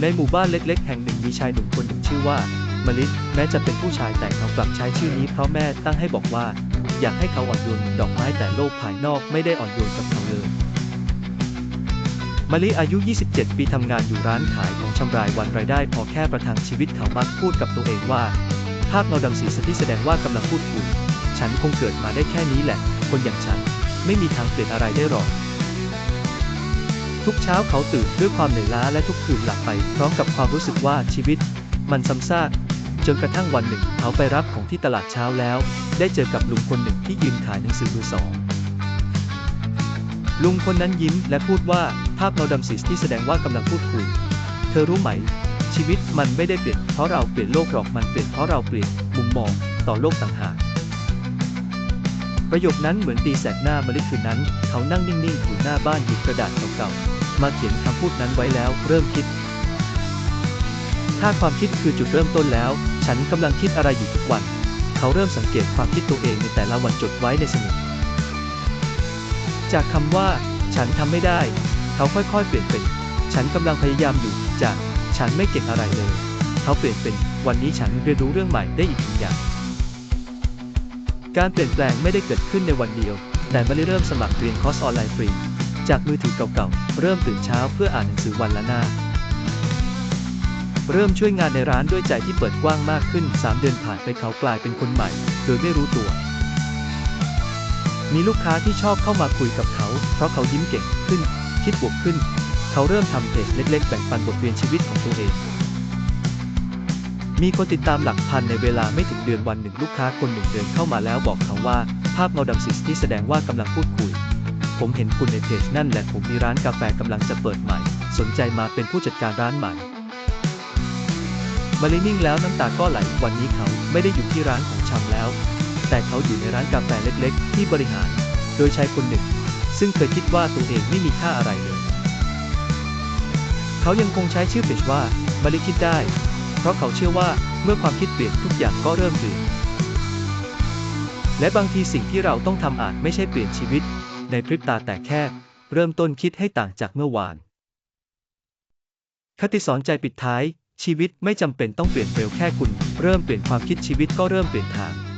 ในหมู่บ้านเล็กๆ แห่งหนึ่งมีชายหนุ่มคนหนึ่งชื่อว่ามลิศแม้จะเป็นผู้ชายแต่เขากลับใช้ชื่อนี้เพราะแม่ตั้งให้บอกว่า อยากให้เขาอ่อนโยนเหมือนดอกไม้แต่โลกภายนอกไม่ได้อ่อนโยนกับเขาเลยมะลิอายุ 27 ปีทำงานอยู่ร้านขายของชำรายวันรายได้พอแค่ประทังชีวิตเขามักพูดกับตัวเองว่า ภาพเงาดำสีสที่แสดงว่ากำลังพูดคุยฉันคงเกิดมาได้แค่นี้แหละ คนอย่างฉัน ไม่มีทางเปลี่ยนอะไรได้หรอก ทุกเช้าเขาตื่นด้วยความเหนื่อยล้าและทุกคืนหลับไปพร้อมกับความรู้สึกว่าชีวิต มันซ้ำซากจนกระทั่งวันหนึ่งเขาไปรับของที่ตลาดเช้าแล้ว ได้เจอกับลุงคนหนึ่งที่ยืนขายหนังสือมือสองลุงคนนั้นยิ้มและพูดว่าภาพเงาดำสีที่แสดงว่ากำลังพูดคุย เธอรู้ไหม ชีวิตมันไม่ได้เปลี่ยนเพราะเราเปลี่ยนโลกหรอกมันเปลี่ยนเพราะเราเปลี่ยนมุมมองต่อโลกต่างหาก ประโยคนั้นเหมือนตีแสกหน้ามะลิคืนนั้น เขานั่งนิ่งๆอยู่หน้าบ้านหยิบกระดาษเก่าๆมาเขียนคำพูดนั้นไว้แล้วเริ่มคิด ถ้าความคิดคือจุดเริ่มต้นแล้ว ฉันกำลังคิดอะไรอยู่ทุกวัน เขาเริ่มสังเกตความคิดตัวเองในแต่ละวันจดไว้ในสมุดจากคำว่า ฉันทำไม่ได้ เขาค่อยๆ เปลี่ยนเป็น ฉันกำลังพยายามอยู่จากฉันไม่เก่งอะไรเลย เขาเปลี่ยนเป็น วันนี้ฉันเรียนรู้เรื่องใหม่ได้อีกหนึ่งอย่าง การเปลี่ยนแปลงไม่ได้เกิดขึ้นในวันเดียว แต่ไม่ได้เริ่มสมัครเรียนคอร์สออนไลน์ฟรี จากมือถือเก่าๆ เริ่มตื่นเช้าเพื่ออ่านหนังสือวันละหน้า เริ่มช่วยงานในร้านด้วยใจที่เปิดกว้างมากขึ้น 3 เดือนผ่านไปเขากลายเป็นคนใหม่ โดยไม่รู้ตัว มีลูกค้าที่ชอบเข้ามาคุยกับเขา เพราะเขายิ้มเก่งขึ้น คิดบวกขึ้น เขาเริ่มทำเพจเล็ก ๆ แบ่งปันบทเรียนชีวิตของตัวเอง มีคนติดตามหลักพันในเวลาไม่ถึงเดือนวันหนึ่งลูกค้าคนหนึ่งเดินเข้ามาแล้วบอกเขาว่า ภาพเงาดำสีที่แสดงว่ากำลังพูดคุย ผมเห็นคุณในเพจนั่นแหละผมมีร้านกาแฟกำลังจะเปิดใหม่ สนใจมาเป็นผู้จัดการร้านใหม่มาลินิ่งแล้วน้ำตาก็ไหลวันนี้เขาไม่ได้อยู่ที่ร้านของชำแล้ว แต่เขาอยู่ในร้านกาแฟเล็กๆ ที่บริหาร โดยชายคนหนึ่ง ซึ่งเคยคิดว่าตัวเองไม่มีค่าอะไรเลย เขายังคงใช้ชื่อเพจว่ามาลิคิดได้ เพราะเขาเชื่อว่าเมื่อความคิดเปลี่ยนทุกอย่างก็เริ่มเปลี่ยน และบางทีสิ่งที่เราต้องทำอาจไม่ใช่เปลี่ยนชีวิต ในพริบตาแต่แค่ เริ่มต้นคิดให้ต่างจากเมื่อวาน คติสอนใจปิดท้าย ชีวิตไม่จำเป็นต้องเปลี่ยนเร็วแค่คุณ เริ่มเปลี่ยนความคิดชีวิตก็เริ่มเปลี่ยนทาง